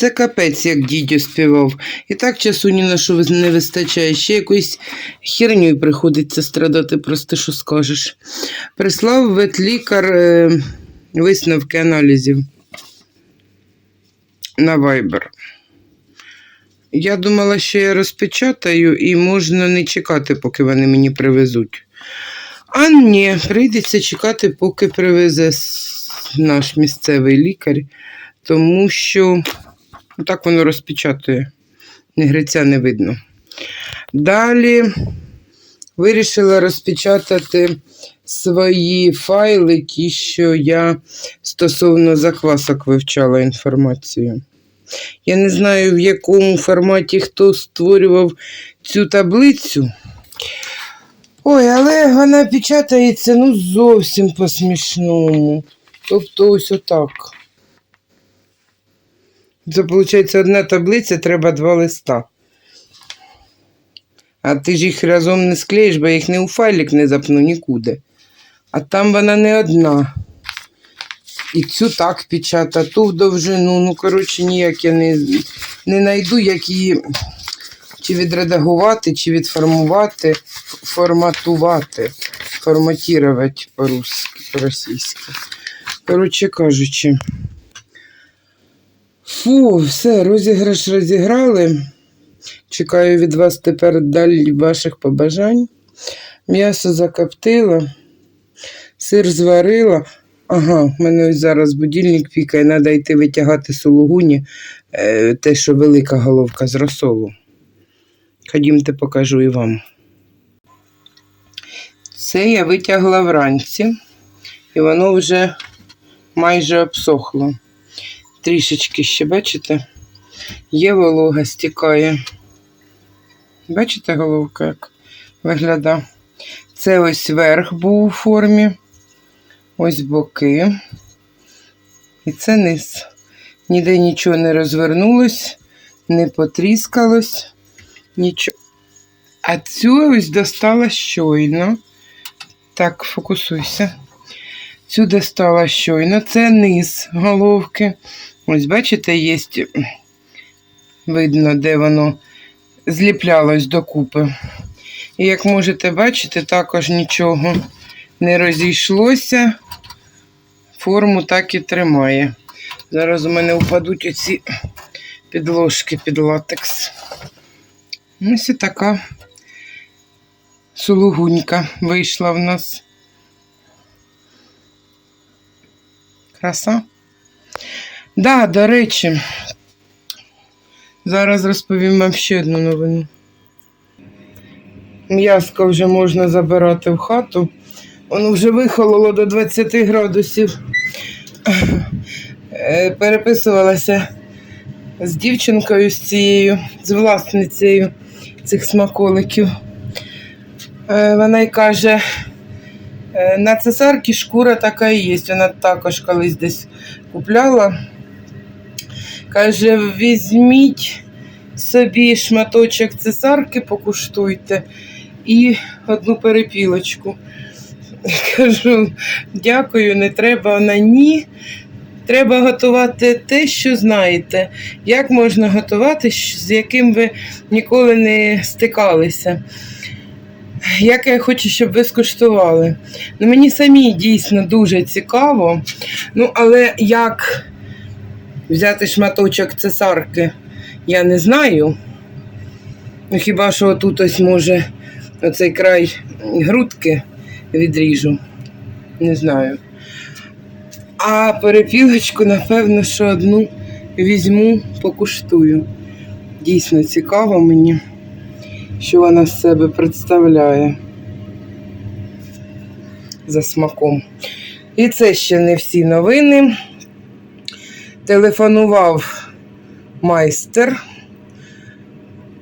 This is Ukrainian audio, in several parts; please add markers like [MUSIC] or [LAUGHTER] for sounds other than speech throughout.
Це капець, як дідьо співав. І так часу ні на що не вистачає. Ще якоюсь херню приходиться страдати, просто що скажеш. Прислав ветлікар е, висновки аналізів на Viber. Я думала, що я розпечатаю і можна не чекати, поки вони мені привезуть. А ні, прийдеться чекати, поки привезе наш місцевий лікар, тому що так воно розпечатує. Ні гриця не видно. Далі вирішила розпечатати свої файли, ті, що я стосовно заквасок вивчала інформацію. Я не знаю, в якому форматі хто створював цю таблицю. Ой, але вона печатається ну зовсім по-смішному. Тобто ось отак. Це, виходить, одна таблиця, треба два листа. А ти ж їх разом не склеїш, бо їх не у файлик не запну нікуди. А там вона не одна. І цю так печата, ту в довжину. Ну, коротше, ніяк я не, не знайду, як її чи відредагувати, чи відформувати, форматувати, форматувати по-русски, по-російськи. Коротше кажучи. Фу, все, розіграш розіграли. Чекаю від вас тепер далі ваших побажань. М'ясо закоптила, сир зварила. Ага, в мене ось зараз будильник пікає, треба йти витягати сулугуні, е, те, що велика головка з розсолу. Ходімте, покажу і вам. Це я витягла вранці, і воно вже майже обсохло. Трішечки ще, бачите? Є волога, стікає. Бачите, головка, як виглядає? Це ось верх був у формі, ось боки. І це низ. Ніде нічого не розвернулось, не потріскалось, нічого. А цю ось достала щойно. Так, фокусуйся. Цю достала щойно. Це низ головки. Ось, бачите, є, видно, де воно зліплялось докупи. І як можете бачити, також нічого не розійшлося. Форму так і тримає. Зараз у мене впадуть оці підложки під латекс. Ось і така сулугунька вийшла в нас. Краса. Да, до речі, зараз розповім вам ще одну новину. М'яско вже можна забирати в хату. Воно вже вихололо до 20 градусів. Е, Переписувалася з дівчинкою з цією, з власницею цих смаколиків. Е, Вона й каже, Е, На цесарки шкура така і є. Вона також колись десь купляла. Каже, візьміть собі шматочок цесарки, покуштуйте і одну перепілочку. [LAUGHS] Кажу, дякую, не треба вона ні. Треба готувати те, що знаєте. Як можна готувати, з яким ви ніколи не стикалися. Як я хочу, щоб ви скуштували. Ну, мені самі дійсно дуже цікаво. Ну, але як взяти шматочок цесарки, я не знаю. Ну, хіба що тут ось може оцей край грудки відріжу. Не знаю. А перепілочку, напевно, що одну візьму, покуштую. Дійсно цікаво мені, що вона з себе представляє за смаком. І це ще не всі новини. Телефонував майстер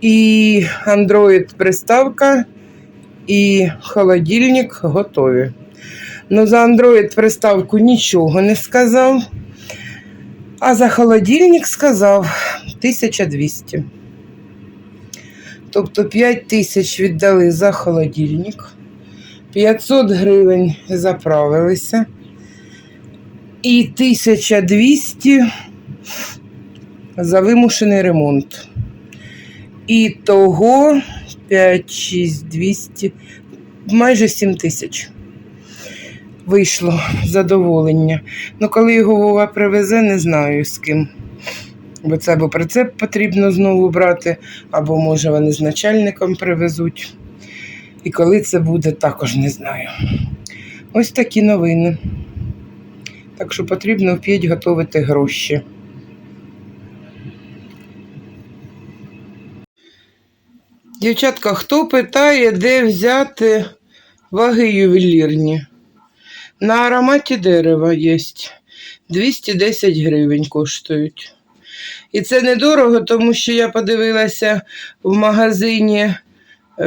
і Android-приставка, і холодильник готові. Ну, за Android приставку нічого не сказав. А за холодильник сказав 1200. Тобто 5 тисяч віддали за холодильник, 500 гривень заправилися. І 1200 за вимушений ремонт. І того 5, 6, 200, майже 7 тисяч. Вийшло задоволення. Ну, коли його Вова привезе, не знаю з ким. Бо це або прицеп потрібно знову брати, або може вони з начальником привезуть. І коли це буде, також не знаю. Ось такі новини. Так що потрібно вп'ять готувати гроші. Дівчатка, хто питає, де взяти ваги ювелірні? На ароматі дерева є. 210 гривень коштують. І це недорого, тому що я подивилася в магазині, е,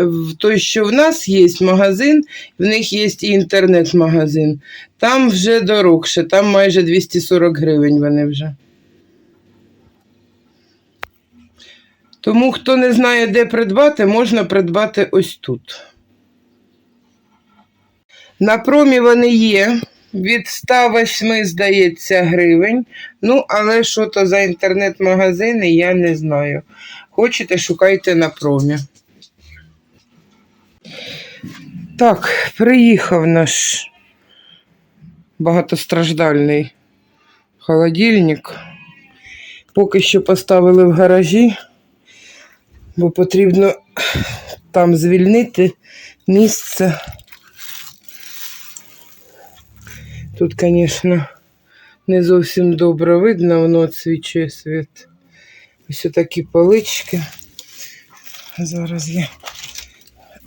в той, що в нас є магазин, в них є і інтернет-магазин. Там вже дорогше, там майже 240 гривень вони вже. Тому, хто не знає, де придбати, можна придбати ось тут. На промі вони є. Від 108, здається, гривень. Ну, але що то за інтернет-магазини, я не знаю. Хочете, шукайте на промі. Так, приїхав наш багатостраждальний холодильник. Поки що поставили в гаражі, бо потрібно там звільнити місце. Тут, звісно, не зовсім добре видно, воно відсвічує світ. Ось такі полички. Зараз я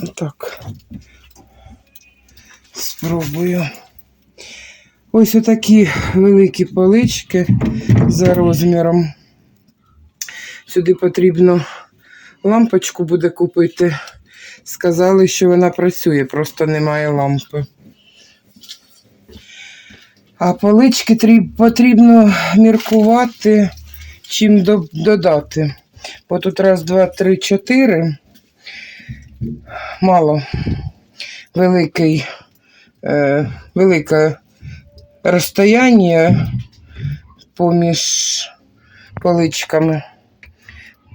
отак спробую. Ось отакі великі полички за розміром. Сюди потрібно лампочку буде купити. Сказали, що вона працює, просто немає лампи. А полички трі- потрібно міркувати, чим до- додати. Бо тут раз, два, три, чотири. Мало. Великий, е, велике розстояння поміж поличками.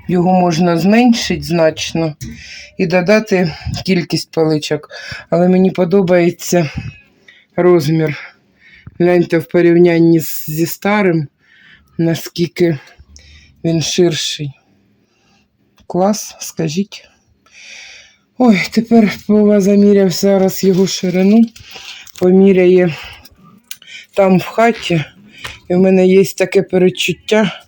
Його можна зменшити значно і додати кількість поличок. Але мені подобається розмір. Гляньте в порівнянні зі старим, наскільки він ширший. Клас, скажіть. Ой, тепер Вова заміряв зараз його ширину, поміряє там в хаті. І в мене є таке перечуття,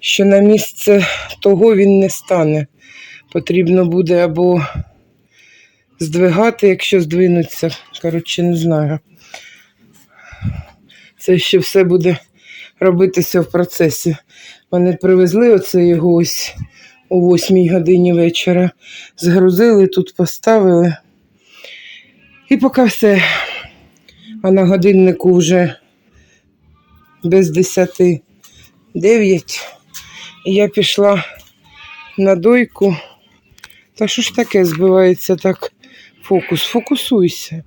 що на місце того він не стане. Потрібно буде або здвигати, якщо здвинуться. Коротше, не знаю. Це ще все буде робитися в процесі. Вони привезли оце його ось о 8 годині вечора. Згрузили, тут поставили. І поки все. А на годиннику вже без 10 9. І я пішла на дойку. Та що ж таке збивається так фокус? Фокусуйся.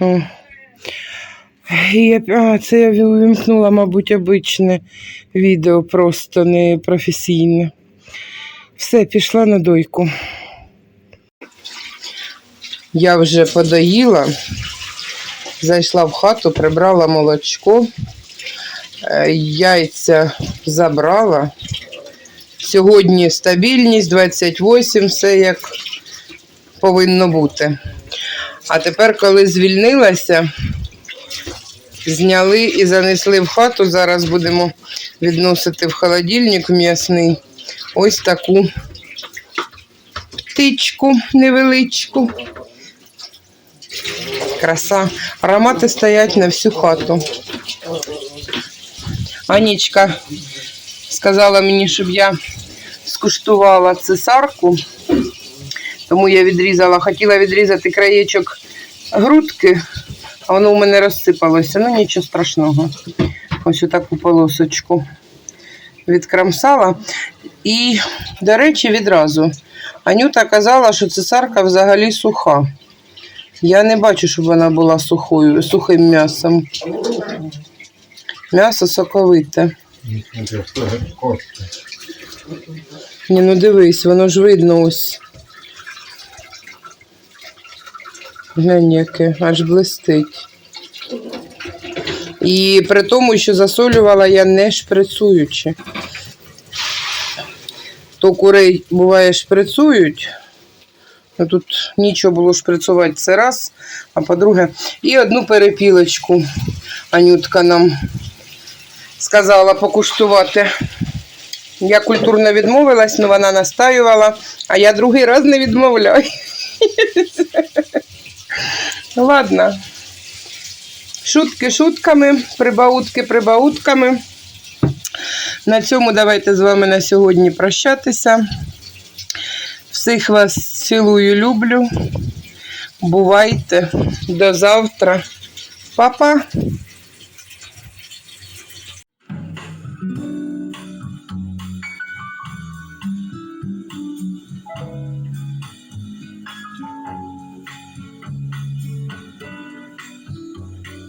О. І я, а, це я увімкнула, мабуть, обичне відео, просто не професійне. Все, пішла на дойку. Я вже подоїла, зайшла в хату, прибрала молочко, яйця забрала. Сьогодні стабільність 28, все як повинно бути. А тепер, коли звільнилася, зняли і занесли в хату. Зараз будемо відносити в холодильник м'ясний. Ось таку птичку невеличку. Краса. Аромати стоять на всю хату. Анічка сказала мені, щоб я скуштувала цесарку. Тому я відрізала, хотіла відрізати краєчок грудки, А воно у мене розсипалося. Ну нічого страшного. Ось таку полосочку відкрамсала. І, до речі, відразу. Анюта казала, що цесарка взагалі суха. Я не бачу, щоб вона була сухою, сухим м'ясом. М'ясо соковите. Ні, ну дивись, воно ж видно ось. Глянь, яке, аж блистить. І при тому, що засолювала я не шприцуючи. То курей буває шприцують. Ну, тут нічого було шприцувати це раз, а по-друге, і одну перепілочку Анютка нам сказала покуштувати. Я культурно відмовилась, але вона настаювала, а я другий раз не відмовляю. [LAUGHS] Ладно. Шутки шутками, прибаутки прибаутками. На цьому давайте з вами на сьогодні прощатися. Всіх вас цілую, люблю. Бувайте. До завтра. Па-па.